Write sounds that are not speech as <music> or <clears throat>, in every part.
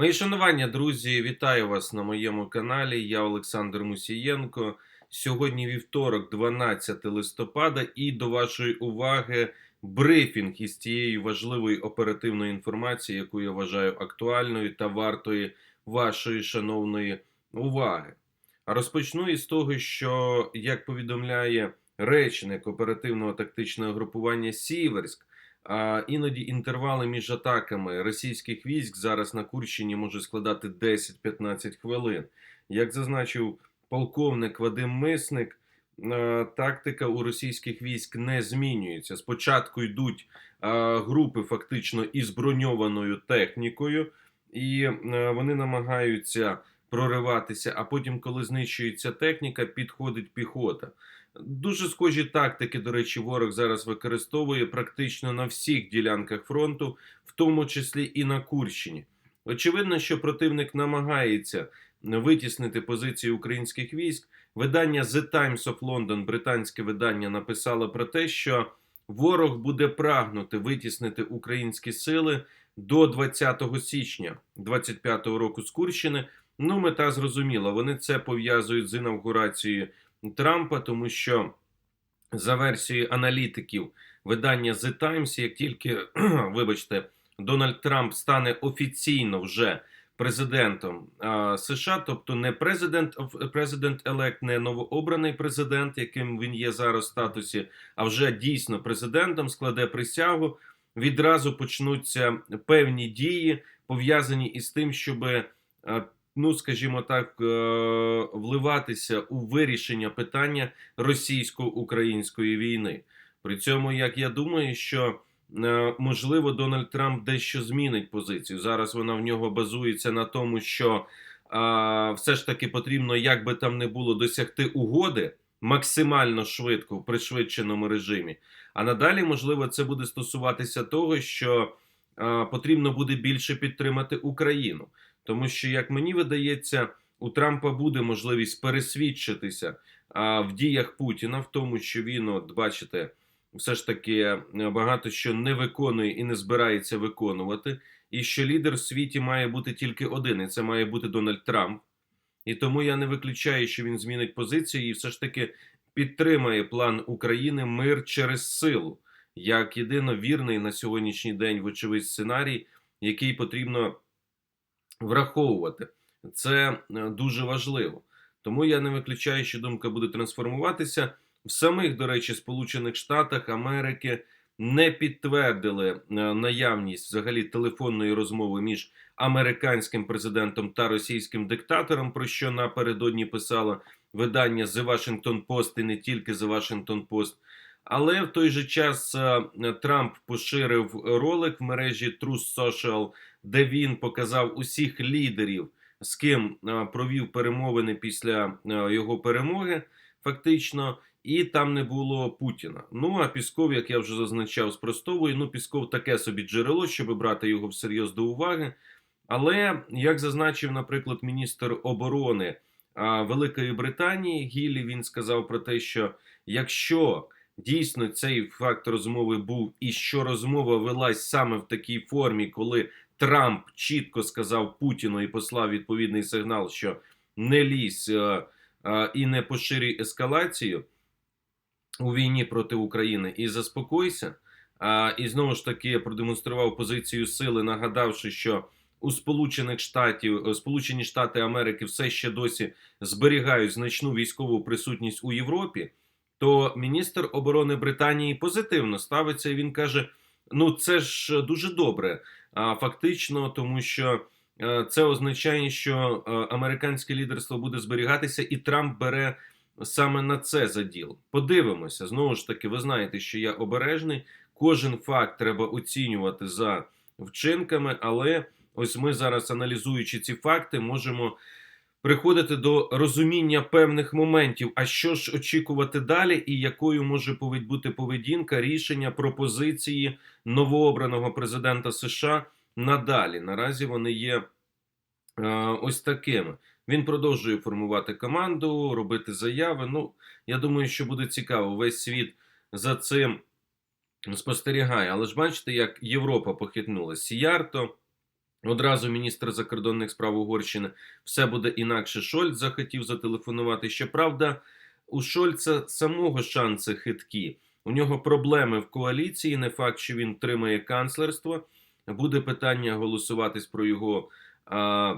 Мої шанування, друзі, вітаю вас на моєму каналі. Я Олександр Мусієнко. Сьогодні вівторок, 12 листопада, і до вашої уваги брифінг із тієї важливої оперативної інформації, яку я вважаю актуальною та вартою вашої шановної уваги. А розпочну із того, що як повідомляє речник оперативного тактичного групування Сіверськ. А іноді інтервали між атаками російських військ зараз на Курщині може складати 10-15 хвилин. Як зазначив полковник Вадим Мисник, е, тактика у російських військ не змінюється. Спочатку йдуть е, групи фактично із броньованою технікою, і е, вони намагаються прориватися. А потім, коли знищується техніка, підходить піхота. Дуже схожі тактики, до речі, ворог зараз використовує практично на всіх ділянках фронту, в тому числі і на Курщині. Очевидно, що противник намагається витіснити позиції українських військ. Видання The Times of London, британське видання, написало про те, що ворог буде прагнути витіснити українські сили до 20 січня 25 року з Курщини. Ну, мета зрозуміла. Вони це пов'язують з інавгурацією Трампа, тому що за версією аналітиків видання The Times, як тільки, <clears throat> вибачте, Дональд Трамп стане офіційно вже президентом а, США, тобто не президент президент елект, не новообраний президент, яким він є зараз в статусі, а вже дійсно президентом складе присягу. Відразу почнуться певні дії пов'язані із тим, щоб ну скажімо так, е, вливатися у вирішення питання російсько-української війни. При цьому, як я думаю, що е, можливо Дональд Трамп дещо змінить позицію. Зараз вона в нього базується на тому, що а, все ж таки потрібно, як би там не було, досягти угоди максимально швидко в пришвидшеному режимі. А надалі, можливо, це буде стосуватися того, що а, потрібно буде більше підтримати Україну. Тому що, як мені видається, у Трампа буде можливість пересвідчитися а, в діях Путіна, в тому, що він, от бачите, все ж таки е, багато що не виконує і не збирається виконувати, і що лідер в світі має бути тільки один, і це має бути Дональд Трамп. І тому я не виключаю, що він змінить позицію і все ж таки підтримає план України мир через силу, як єдино вірний на сьогоднішній день, вочевидь, сценарій, який потрібно враховувати. Це е, дуже важливо. Тому я не виключаю, що думка буде трансформуватися. В самих, до речі, Сполучених Штатах Америки не підтвердили е, наявність взагалі телефонної розмови між американським президентом та російським диктатором, про що напередодні писало видання The Washington Post і не тільки The Washington Post. Але в той же час е, Трамп поширив ролик в мережі Truth Social, де він показав усіх лідерів, з ким е, провів перемовини після е, його перемоги, фактично, і там не було Путіна. Ну а Пісков, як я вже зазначав, спростовує. Ну, Пісков таке собі джерело, щоб брати його всерйоз до уваги. Але як зазначив, наприклад, міністр оборони Великої Британії Гіллі, він сказав про те, що якщо дійсно цей факт розмови був, і що розмова велась саме в такій формі, коли Трамп чітко сказав Путіну і послав відповідний сигнал, що не лізь е, е, і не поширюй ескалацію у війні проти України і заспокойся. А, І знову ж таки продемонстрував позицію сили, нагадавши, що у Сполучених Штатів Сполучені Штати Америки все ще досі зберігають значну військову присутність у Європі то міністр оборони Британії позитивно ставиться. і Він каже: ну це ж дуже добре. Фактично, тому що е, це означає, що е, американське лідерство буде зберігатися, і Трамп бере саме на це заділ. Подивимося знову ж таки. Ви знаєте, що я обережний. Кожен факт треба оцінювати за вчинками, але ось ми зараз, аналізуючи ці факти, можемо приходити до розуміння певних моментів, а що ж очікувати далі, і якою може бути поведінка рішення пропозиції новообраного президента США надалі. Наразі вони є е, ось такими. Він продовжує формувати команду, робити заяви. Ну, я думаю, що буде цікаво. Весь світ за цим спостерігає. Але ж бачите, як Європа похитнула Сіярто Одразу міністр закордонних справ Угорщини все буде інакше. Шольц захотів зателефонувати. Щоправда, у Шольца самого шанси хиткі. У нього проблеми в коаліції. Не факт, що він тримає канцлерство. Буде питання голосуватись про його а,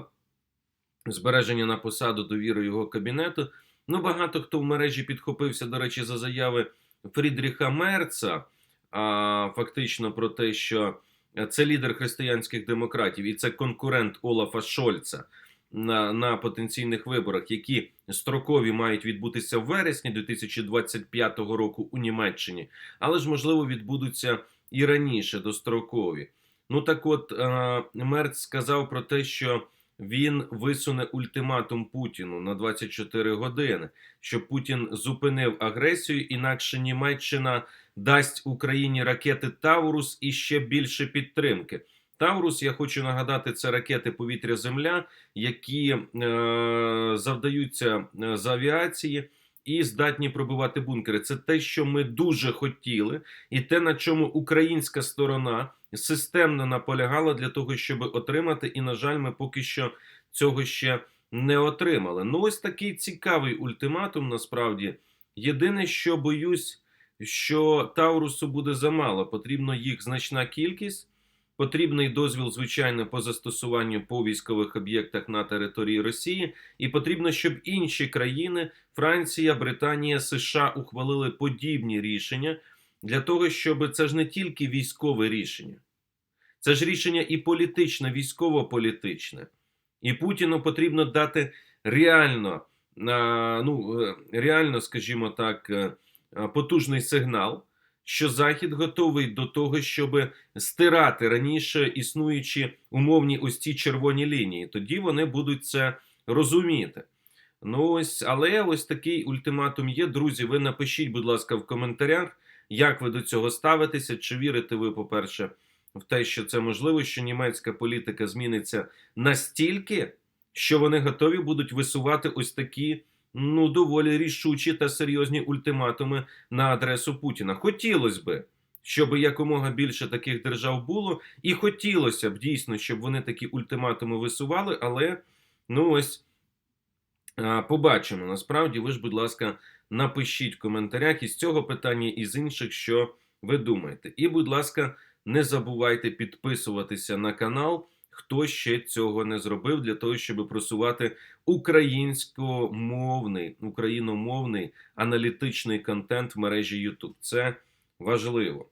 збереження на посаду довіри його кабінету. Ну, багато хто в мережі підхопився, до речі, за заяви Фрідріха Мерца, а, фактично про те, що це лідер християнських демократів, і це конкурент Олафа Шольца на, на потенційних виборах, які строкові мають відбутися в вересні 2025 року у Німеччині, але ж можливо відбудуться і раніше дострокові. Ну так, от е, Мерц сказав про те, що він висуне ультиматум Путіну на 24 години, щоб Путін зупинив агресію, інакше Німеччина дасть Україні ракети Таурус і ще більше підтримки. Таурус, я хочу нагадати, це ракети повітря-земля, які е, завдаються е, з авіації і здатні пробивати бункери. Це те, що ми дуже хотіли, і те, на чому українська сторона системно наполягала для того, щоб отримати. І, на жаль, ми поки що цього ще не отримали. Ну, ось такий цікавий ультиматум. Насправді, єдине, що боюсь, що Таурусу буде замало. Потрібно їх значна кількість. Потрібний дозвіл, звичайно, по застосуванню по військових об'єктах на території Росії, і потрібно, щоб інші країни Франція, Британія, США ухвалили подібні рішення для того, щоб це ж не тільки військове рішення, це ж рішення і політичне, військово-політичне. І Путіну потрібно дати реально, ну реально, скажімо так, потужний сигнал що Захід готовий до того, щоб стирати раніше існуючі умовні ось ці червоні лінії. Тоді вони будуть це розуміти. Ну ось, але ось такий ультиматум є. Друзі, ви напишіть, будь ласка, в коментарях, як ви до цього ставитеся. Чи вірите ви, по-перше, в те, що це можливо, що німецька політика зміниться настільки, що вони готові будуть висувати ось такі ну доволі рішучі та серйозні ультиматуми на адресу Путіна. Хотілося би, щоб якомога більше таких держав було, і хотілося б дійсно, щоб вони такі ультиматуми висували, але ну ось побачимо. Насправді, ви ж, будь ласка, напишіть в коментарях із цього питання і з інших, що ви думаєте. І, будь ласка, не забувайте підписуватися на канал хто ще цього не зробив для того, щоб просувати українськомовний, україномовний аналітичний контент в мережі YouTube. Це важливо.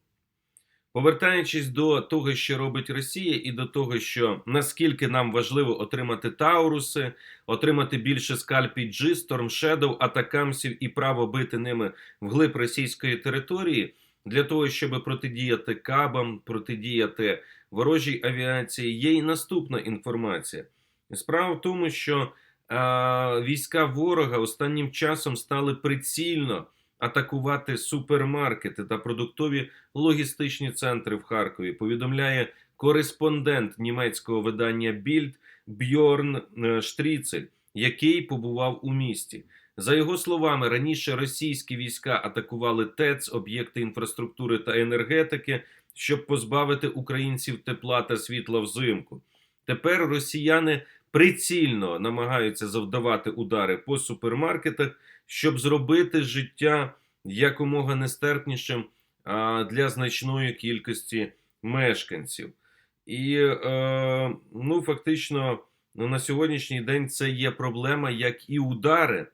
Повертаючись до того, що робить Росія, і до того, що наскільки нам важливо отримати Тауруси, отримати більше скальпі G, Storm Shadow, атакамсів і право бити ними вглиб російської території, для того, щоб протидіяти кабам, протидіяти ворожій авіації, є і наступна інформація. Справа в тому, що а, війська ворога останнім часом стали прицільно атакувати супермаркети та продуктові логістичні центри в Харкові. Повідомляє кореспондент німецького видання Більд Бьорн Штріцель, який побував у місті. За його словами, раніше російські війська атакували ТЕЦ, об'єкти інфраструктури та енергетики, щоб позбавити українців тепла та світла взимку. Тепер росіяни прицільно намагаються завдавати удари по супермаркетах, щоб зробити життя якомога нестерпнішим для значної кількості мешканців. І е, ну, фактично ну, на сьогоднішній день це є проблема, як і удари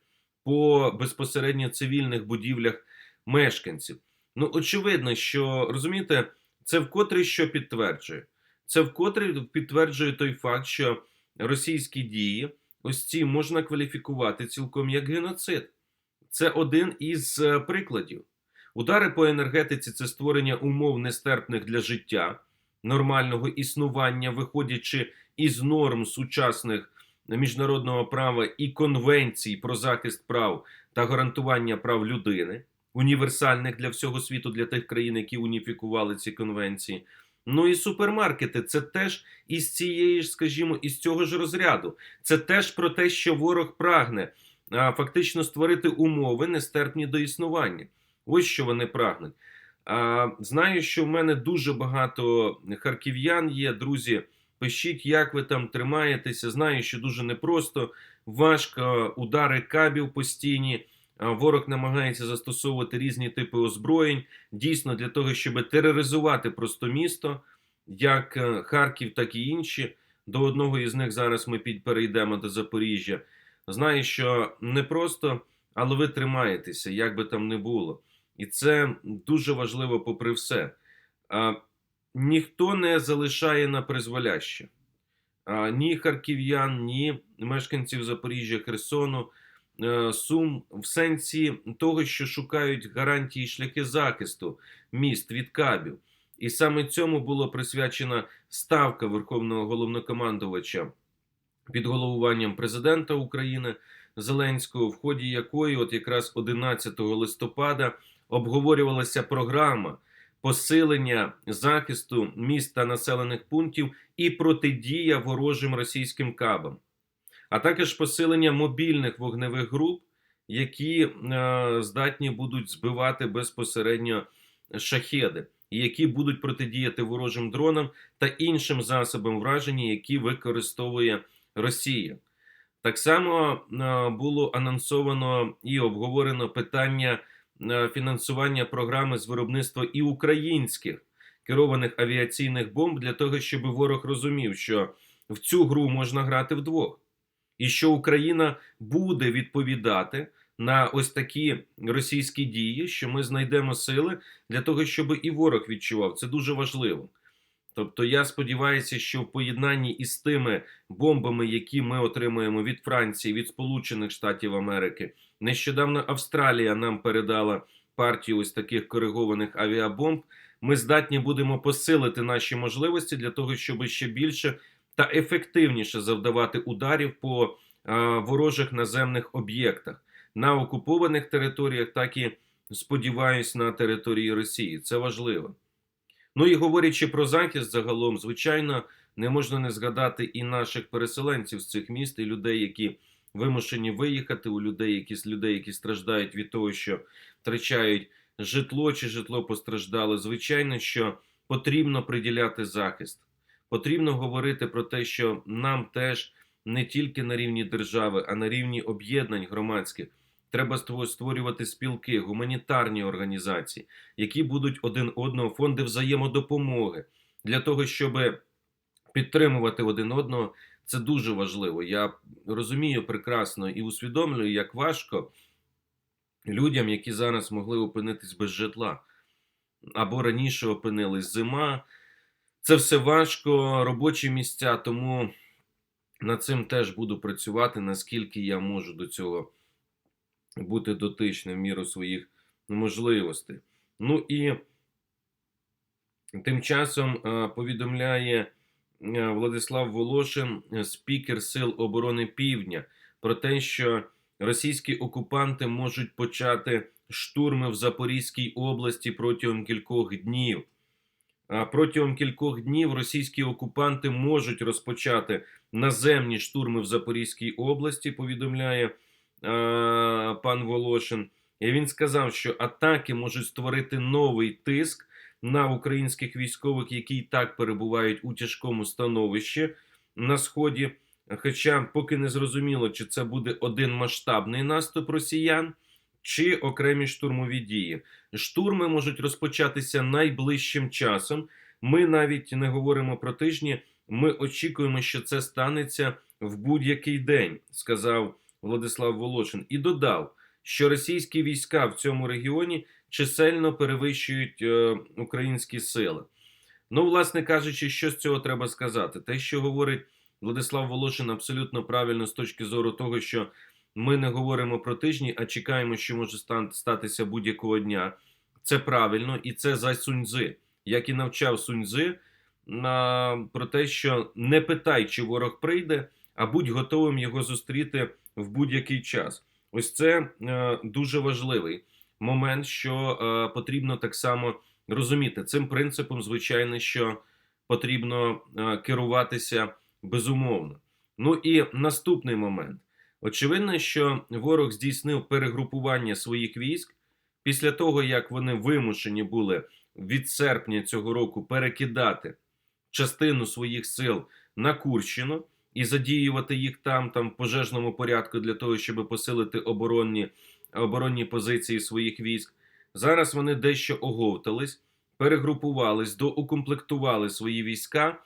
по безпосередньо цивільних будівлях мешканців. Ну, очевидно, що розумієте, це вкотре що підтверджує. Це вкотре підтверджує той факт, що російські дії ось ці можна кваліфікувати цілком як геноцид. Це один із е, прикладів. Удари по енергетиці це створення умов нестерпних для життя, нормального існування, виходячи із норм сучасних міжнародного права і конвенцій про захист прав та гарантування прав людини, універсальних для всього світу, для тих країн, які уніфікували ці конвенції. Ну і супермаркети це теж із цієї ж, скажімо, із цього ж розряду. Це теж про те, що ворог прагне фактично створити умови нестерпні до існування. Ось що вони прагнуть. А, Знаю, що в мене дуже багато харків'ян є, друзі. Пишіть, як ви там тримаєтеся. Знаю, що дуже непросто, важко, удари кабів постійні. Ворог намагається застосовувати різні типи озброєнь дійсно для того, щоб тероризувати просто місто, як е, Харків, так і інші. До одного із них зараз ми перейдемо до Запоріжжя. Знаю, що непросто, але ви тримаєтеся, як би там не було. І це дуже важливо, попри все. А, ніхто не залишає на призволяще. А, ні харків'ян, ні мешканців Запоріжжя, Херсону, е, Сум в сенсі того, що шукають гарантії шляхи захисту міст від кабів. І саме цьому було присвячена ставка Верховного головнокомандувача під головуванням президента України Зеленського, в ході якої, от якраз 11 листопада, обговорювалася програма посилення захисту міст та населених пунктів і протидія ворожим російським кабам, а також посилення мобільних вогневих груп, які е, здатні будуть збивати безпосередньо шахеди, які будуть протидіяти ворожим дронам та іншим засобам враження, які використовує Росія. Так само е, було анонсовано і обговорено питання е, фінансування програми з виробництва і українських керованих авіаційних бомб для того, щоб ворог розумів, що в цю гру можна грати вдвох, і що Україна буде відповідати на ось такі російські дії, що ми знайдемо сили для того, щоб і ворог відчував. Це дуже важливо. Тобто я сподіваюся, що в поєднанні із тими бомбами, які ми отримуємо від Франції, від Сполучених Штатів Америки, нещодавно Австралія нам передала партію ось таких коригованих авіабомб. Ми здатні будемо посилити наші можливості для того, щоб ще більше та ефективніше завдавати ударів по а, ворожих наземних об'єктах на окупованих територіях, так і сподіваюсь на території Росії. Це важливо. Ну і говорячи про захист загалом, звичайно, не можна не згадати і наших переселенців з цих міст, і людей, які вимушені виїхати, у людей, які людей, які страждають від того, що втрачають житло чи житло постраждало. Звичайно, що потрібно приділяти захист. Потрібно говорити про те, що нам теж не тільки на рівні держави, а на рівні об'єднань громадських треба створювати спілки, гуманітарні організації, які будуть один одного фонди взаємодопомоги для того, щоб підтримувати один одного. Це дуже важливо. Я розумію прекрасно і усвідомлюю, як важко людям, які зараз могли опинитись без житла, або раніше опинились зима. Це все важко, робочі місця, тому над цим теж буду працювати, наскільки я можу до цього бути дотичним в міру своїх можливостей. Ну і тим часом е, повідомляє е, Владислав Волошин, е, спікер Сил оборони Півдня, про те, що російські окупанти можуть почати штурми в Запорізькій області протягом кількох днів. А Протягом кількох днів російські окупанти можуть розпочати наземні штурми в Запорізькій області, повідомляє пан Волошин. І він сказав, що атаки можуть створити новий тиск на українських військових, які і так перебувають у тяжкому становищі на сході. Хоча поки не зрозуміло, чи це буде один масштабний наступ росіян, чи окремі штурмові дії. Штурми можуть розпочатися найближчим часом. Ми навіть не говоримо про тижні. Ми очікуємо, що це станеться в будь-який день, сказав Владислав Волошин, і додав, що російські війська в цьому регіоні чисельно перевищують е, українські сили. Ну, власне кажучи, що з цього треба сказати? Те, що говорить Владислав Волошин, абсолютно правильно з точки зору того, що ми не говоримо про тижні, а чекаємо, що може статися будь-якого дня. Це правильно, і це за Суньцзи. Як і навчав Суньцзи, на, про те, що не питай, чи ворог прийде, а будь готовим його зустріти в будь-який час. Ось це е, дуже важливий момент, що е, потрібно так само розуміти. Цим принципом, звичайно, що потрібно е, керуватися безумовно. Ну і наступний момент. Очевидно, що ворог здійснив перегрупування своїх військ після того, як вони вимушені були від серпня цього року перекидати частину своїх сил на Курщину і задіювати їх там, там в пожежному порядку для того, щоб посилити оборонні, оборонні позиції своїх військ. Зараз вони дещо оговтались, перегрупувались, доукомплектували свої війська,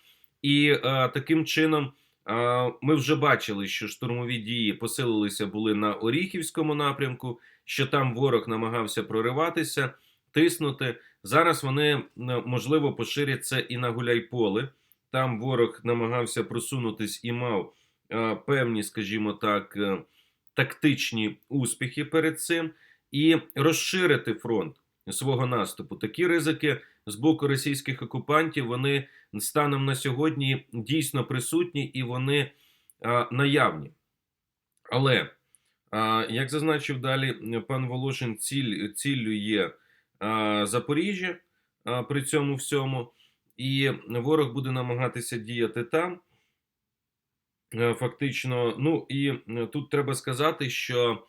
і е, таким чином е, ми вже бачили, що штурмові дії посилилися були на Оріхівському напрямку, що там ворог намагався прориватися, тиснути. Зараз вони можливо поширять це і на Гуляйполе. Там ворог намагався просунутись і мав е, певні, скажімо так, е, тактичні успіхи перед цим, і розширити фронт свого наступу. Такі ризики з боку російських окупантів вони станом на сьогодні дійсно присутні і вони е, наявні. Але, як зазначив далі пан Волошин, ціль, ціллю є Запоріжжя при цьому всьому, і ворог буде намагатися діяти там. Е, Фактично, ну і е, тут треба сказати, що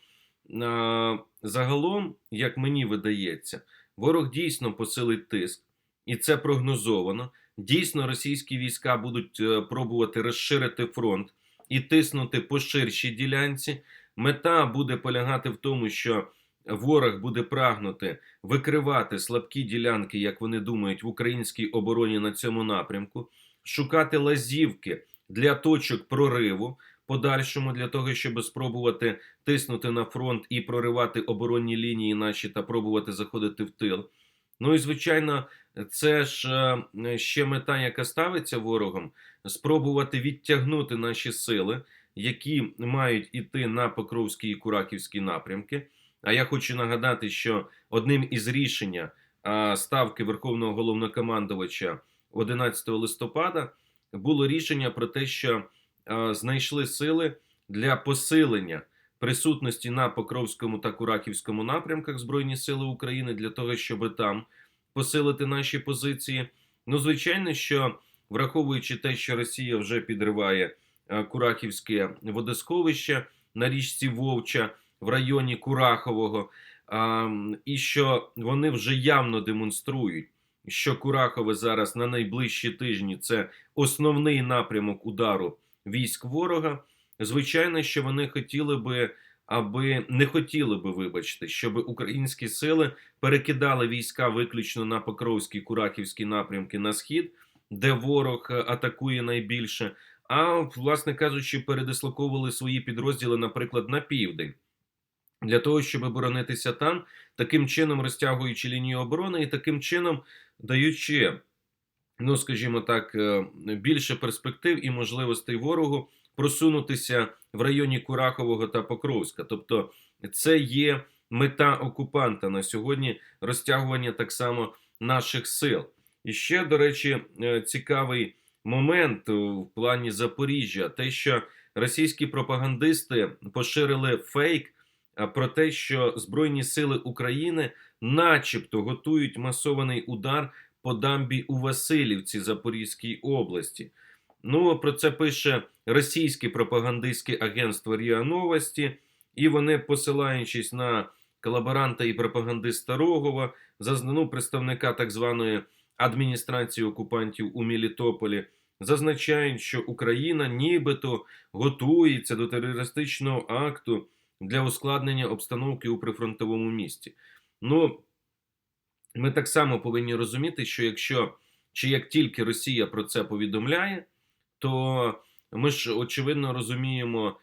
е, загалом, як мені видається, ворог дійсно посилить тиск, і це прогнозовано. Дійсно, російські війська будуть пробувати розширити фронт і тиснути по ширшій ділянці. Мета буде полягати в тому, що ворог буде прагнути викривати слабкі ділянки, як вони думають, в українській обороні на цьому напрямку, шукати лазівки для точок прориву подальшому для того, щоб спробувати тиснути на фронт і проривати оборонні лінії наші та пробувати заходити в тил. Ну і звичайно, це ж е, ще мета, яка ставиться ворогом, спробувати відтягнути наші сили, які мають іти на Покровський і Кураківський напрямки. А я хочу нагадати, що одним із рішення ставки Верховного головнокомандувача 11 листопада було рішення про те, що знайшли сили для посилення присутності на Покровському та Кураківському напрямках Збройні Сили України для того, щоб там посилити наші позиції. Ну, звичайно, що враховуючи те, що Росія вже підриває а, Курахівське водосховище на річці Вовча в районі Курахового, і що вони вже явно демонструють, що Курахове зараз на найближчі тижні це основний напрямок удару військ ворога. Звичайно, що вони хотіли би, аби не хотіли би, вибачте, щоб українські сили перекидали війська виключно на Покровський Курахівський напрямки на схід, де ворог е, атакує найбільше. А власне кажучи, передислоковували свої підрозділи, наприклад, на південь для того, щоб боронитися там, таким чином розтягуючи лінію оборони, і таким чином даючи, ну скажімо так, е, більше перспектив і можливостей ворогу просунутися в районі Курахового та Покровська. Тобто, це є мета окупанта на сьогодні розтягування так само наших сил. І ще, до речі, е, цікавий момент в плані Запоріжжя, те, що російські пропагандисти поширили фейк про те, що Збройні Сили України, начебто, готують масований удар по дамбі у Васильівці Запорізькій області. Ну, про це пише російське пропагандистське агентство РІА Новості, і вони, посилаючись на колаборанта і пропагандиста Рогова, зазнану представника так званої адміністрації окупантів у Мелітополі, зазначають, що Україна нібито готується до терористичного акту для ускладнення обстановки у прифронтовому місті. Ну, ми так само повинні розуміти, що якщо чи як тільки Росія про це повідомляє, то ми ж очевидно розуміємо,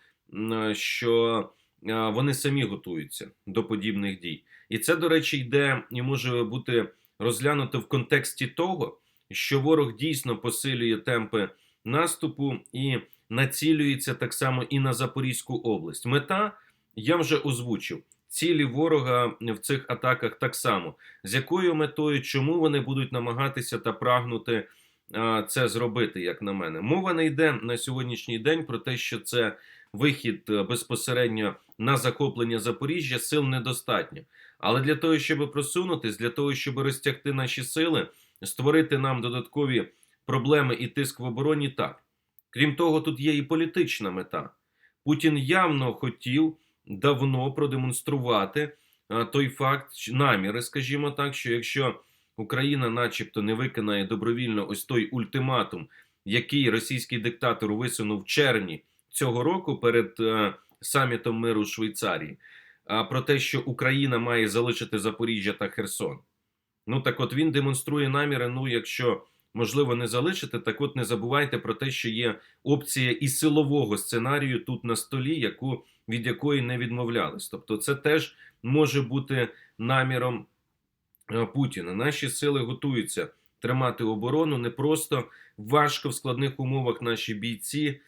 що вони самі готуються до подібних дій. І це, до речі, йде і може бути розглянуто в контексті того, що ворог дійсно посилює темпи наступу і націлюється так само і на Запорізьку область. Мета я вже озвучив. Цілі ворога в цих атаках так само, з якою метою, чому вони будуть намагатися та прагнути це зробити, як на мене. Мова не йде на сьогоднішній день про те, що це вихід безпосередньо на захоплення Запоріжжя, сил недостатньо. Але для того, щоб просунутись, для того, щоб розтягти наші сили, створити нам додаткові проблеми і тиск в обороні, так. Крім того, тут є і політична мета. Путін явно хотів давно продемонструвати той факт, наміри, скажімо так, що якщо Україна, начебто, не виконає добровільно ось той ультиматум, який російський диктатор висунув в червні цього року перед е, самітом миру в Швейцарії, а про те, що Україна має залишити Запоріжжя та Херсон. Ну так от він демонструє наміри. Ну, якщо можливо не залишити, так от не забувайте про те, що є опція і силового сценарію тут на столі, яку від якої не відмовлялись. Тобто, це теж може бути наміром е, Путіна. Наші сили готуються тримати оборону не просто важко в складних умовах наші бійці.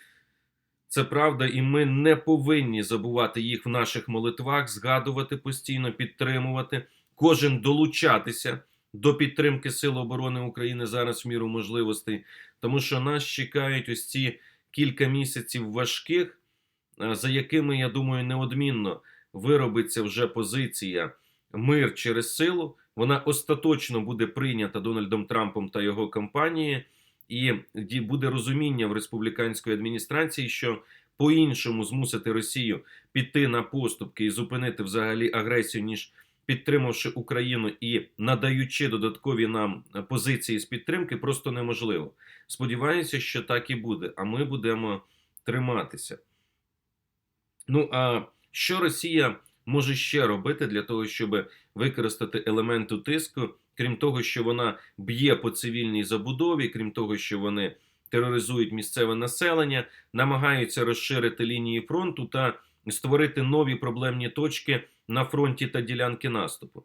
Це правда, і ми не повинні забувати їх в наших молитвах, згадувати постійно, підтримувати, кожен долучатися до підтримки Сил оборони України зараз в міру можливостей, тому що нас чекають ось ці кілька місяців важких, за якими, я думаю, неодмінно виробиться вже позиція мир через силу. Вона остаточно буде прийнята Дональдом Трампом та його кампанією, і буде розуміння в республіканської адміністрації, що по-іншому змусити Росію піти на поступки і зупинити взагалі агресію, ніж підтримавши Україну і надаючи додаткові нам е, позиції з підтримки, просто неможливо. Сподіваюся, що так і буде. А ми будемо триматися. Ну а що Росія може ще робити для того, щоб використати елементу тиску, крім того, що вона б'є по цивільній забудові, крім того, що вони тероризують місцеве населення, намагаються розширити лінії фронту та створити нові проблемні точки на фронті та ділянки наступу.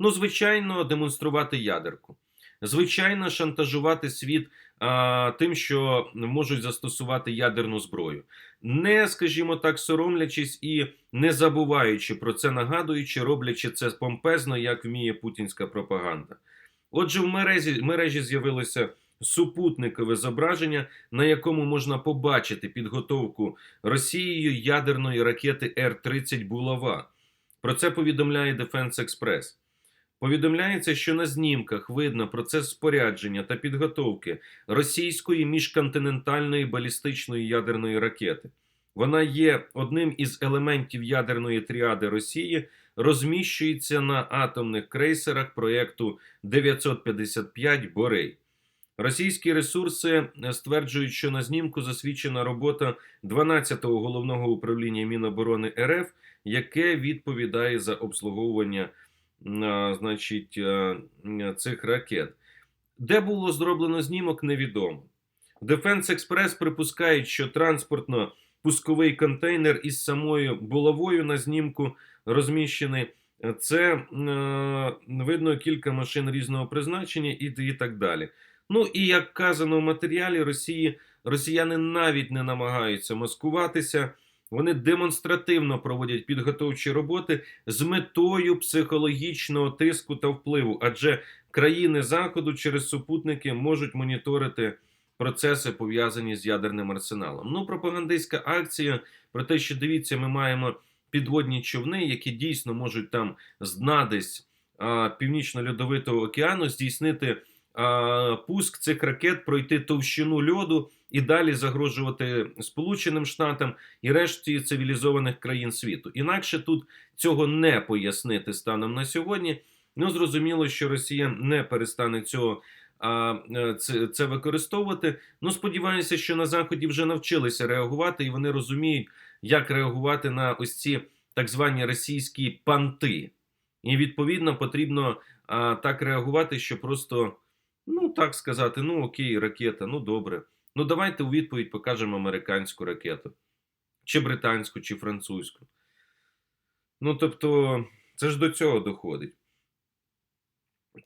Ну, звичайно, демонструвати ядерку. Звичайно, шантажувати світ а, тим, що можуть застосувати ядерну зброю, не, скажімо так, соромлячись і не забуваючи про це, нагадуючи, роблячи це помпезно, як вміє путінська пропаганда. Отже, в мережі, мережі з'явилося супутникове зображення, на якому можна побачити підготовку Росією ядерної ракети Р-30 Булава. Про це повідомляє Defense Express. Повідомляється, що на знімках видно процес спорядження та підготовки російської міжконтинентальної балістичної ядерної ракети. Вона є одним із елементів ядерної тріади Росії, розміщується на атомних крейсерах проєкту 955 Борей. Російські ресурси стверджують, що на знімку засвідчена робота 12-го головного управління Міноборони РФ, яке відповідає за обслуговування значить, цих ракет. Де було зроблено знімок, невідомо. Defense Express припускають, що транспортно-пусковий контейнер із самою булавою на знімку розміщений. Це е, видно кілька машин різного призначення і, і так далі. Ну і як казано в матеріалі Росії, росіяни навіть не намагаються маскуватися. Вони демонстративно проводять підготовчі роботи з метою психологічного тиску та впливу, адже країни Заходу через супутники можуть моніторити процеси, пов'язані з ядерним арсеналом. Ну, пропагандистська акція про те, що дивіться, ми маємо підводні човни, які дійсно можуть там з дна десь північно-льодовитого океану здійснити пуск цих ракет, пройти товщину льоду і далі загрожувати Сполученим Штатам і решті цивілізованих країн світу. Інакше тут цього не пояснити станом на сьогодні. Ну зрозуміло, що Росія не перестане цього а, е, це, використовувати. Ну сподіваюся, що на заході вже навчилися реагувати, і вони розуміють, як реагувати на ось ці так звані російські панти. І відповідно потрібно а, так реагувати, що просто, ну так сказати, ну окей, ракета, ну добре. Ну давайте у відповідь покажемо американську ракету, чи британську, чи французьку. Ну тобто, це ж до цього доходить.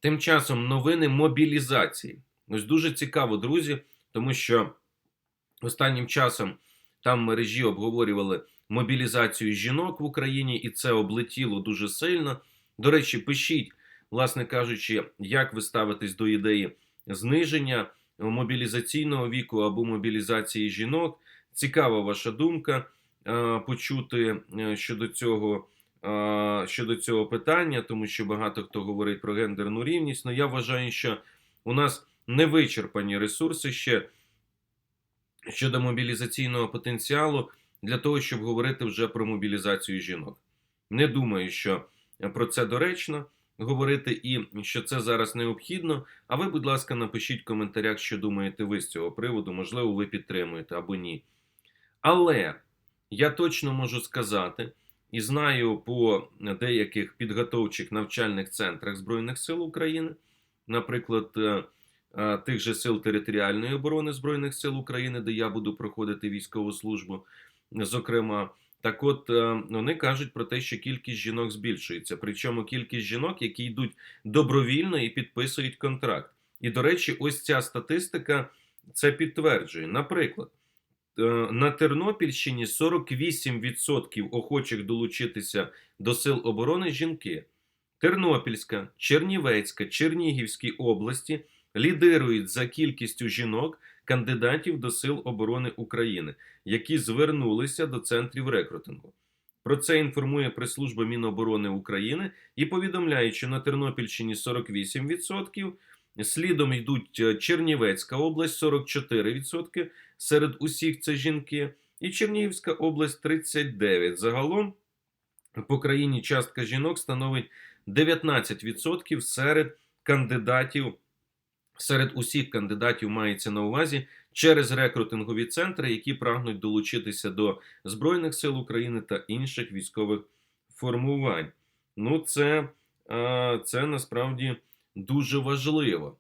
Тим часом новини мобілізації. Ось дуже цікаво, друзі, тому що останнім часом там мережі обговорювали мобілізацію жінок в Україні, і це облетіло дуже сильно. До речі, пишіть, власне кажучи, як ви ставитесь до ідеї зниження мобілізаційного віку або мобілізації жінок. Цікава ваша думка е, почути е, щодо цього. е, Щодо цього питання, тому що багато хто говорить про гендерну рівність. але я вважаю, що у нас не вичерпані ресурси ще щодо мобілізаційного потенціалу для того, щоб говорити вже про мобілізацію жінок. Не думаю, що про це доречно. Говорити і що це зараз необхідно. А ви, будь ласка, напишіть в коментарях, що думаєте ви з цього приводу. Можливо, ви підтримуєте або ні. Але я точно можу сказати і знаю по деяких підготовчих навчальних центрах Збройних сил України, наприклад, е, е, тих же сил територіальної оборони Збройних сил України, де я буду проходити військову службу, зокрема. Так от е, вони кажуть про те, що кількість жінок збільшується. Причому кількість жінок, які йдуть добровільно і підписують контракт. І, до речі, ось ця статистика це підтверджує. Наприклад, е, на Тернопільщині 48% охочих долучитися до сил оборони жінки. Тернопільська, Чернівецька, Чернігівські області лідирують за кількістю жінок кандидатів до Сил оборони України, які звернулися до центрів рекрутингу. Про це інформує прес-служба Міноборони України і повідомляє, що на Тернопільщині 48%, слідом йдуть е, Чернівецька область 44%, серед усіх це жінки, і Чернігівська область 39%. Загалом по країні частка жінок становить 19% серед кандидатів. Серед усіх кандидатів мається на увазі через рекрутингові центри, які прагнуть долучитися до Збройних сил України та інших військових формувань. Ну, це, це насправді дуже важливо.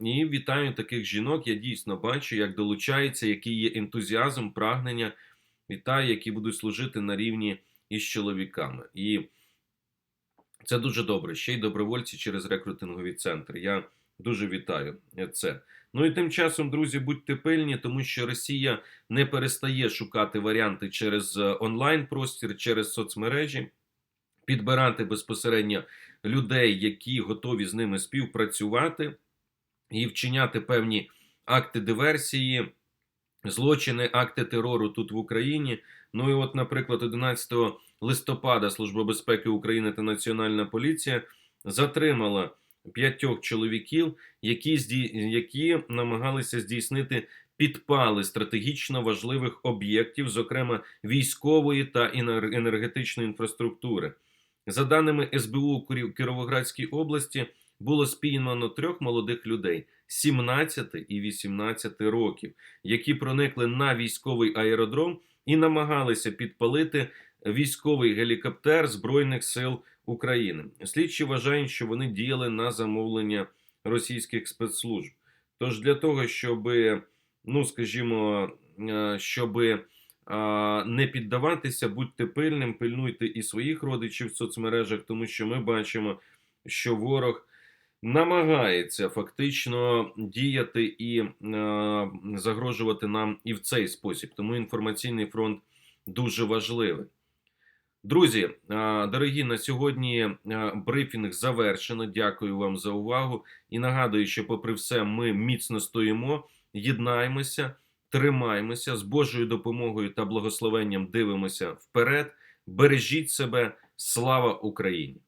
І вітаю таких жінок. Я дійсно бачу, як долучаються, який є ентузіазм, прагнення. Вітаю, які будуть служити на рівні із чоловіками. І це дуже добре. Ще й добровольці через рекрутингові центри. Я дуже вітаю це. Ну і тим часом, друзі, будьте пильні, тому що Росія не перестає шукати варіанти через е, онлайн-простір, через соцмережі, підбирати безпосередньо людей, які готові з ними співпрацювати і вчиняти певні акти диверсії, злочини, акти терору тут в Україні. Ну і от, наприклад, 11 листопада Служба безпеки України та Національна поліція затримала п'ятьох чоловіків, які, які намагалися здійснити підпали стратегічно важливих об'єктів, зокрема військової та енер- енергетичної інфраструктури. За даними СБУ Кіровоградській області, було спіймано трьох молодих людей 17 і 18 років, які проникли на військовий аеродром і намагалися підпалити військовий гелікоптер Збройних сил України. Слідчі вважають, що вони діяли на замовлення російських спецслужб. Тож для того, щоб, ну скажімо, е, щоб не піддаватися, будьте пильним, пильнуйте і своїх родичів в соцмережах, тому що ми бачимо, що ворог намагається фактично діяти і е, загрожувати нам і в цей спосіб. Тому інформаційний фронт дуже важливий. Друзі, дорогі, на сьогодні брифінг завершено. Дякую вам за увагу. І нагадую, що, попри все, ми міцно стоїмо, єднаємося, тримаємося з Божою допомогою та благословенням дивимося вперед. Бережіть себе. Слава Україні!